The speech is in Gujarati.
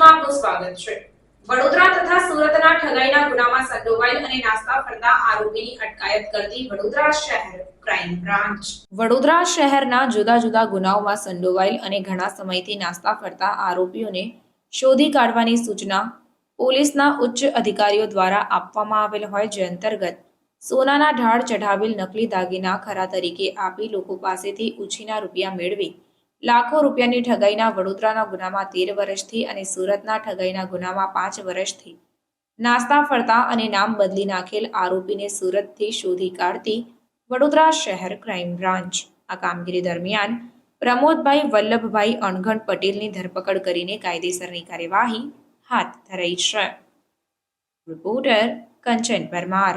આવેલ છે. વડોદરા તથા સુરતના ઠગાઈના ગુનામાં સંડોવાયેલ અને નાસ્તા ફરતા આરોપીની અટકાયત કરતી વડોદરા શહેર વડોદરા શહેરના જુદા જુદા ગુનાઓમાં સંડોવાયેલ અને ઘણા સમયથી નાસ્તા ફરતા આરોપીઓને શોધી કાઢવાની સૂચના પોલીસના ઉચ્ચ અધિકારીઓ દ્વારા આપવામાં આવેલ હોય જે અંતર્ગત સોનાના ઢાળ ચઢાવેલ નકલી દાગીના ખરા તરીકે આપી લોકો પાસેથી ઉછીના રૂપિયા મેળવી લાખો રૂપિયાની ઠગાઈના વડોદરાના ગુનામાં તેર વર્ષથી અને સુરતના ઠગાઈના ગુનામાં પાંચ વર્ષથી. નાસ્તા ફરતા અને નામ બદલી નાખેલ આરોપીને સુરતથી શોધી કાઢતી વડોદરા શહેર ક્રાઇમ બ્રાન્ચ. આ કામગીરી દરમિયાન પ્રમોદભાઈ વલ્લભભાઈ અણઘણ પટેલની ધરપકડ કરીને કાયદેસરની કાર્યવાહી હાથ ધરાઈ છે. રિપોર્ટર કંચન પરમાર.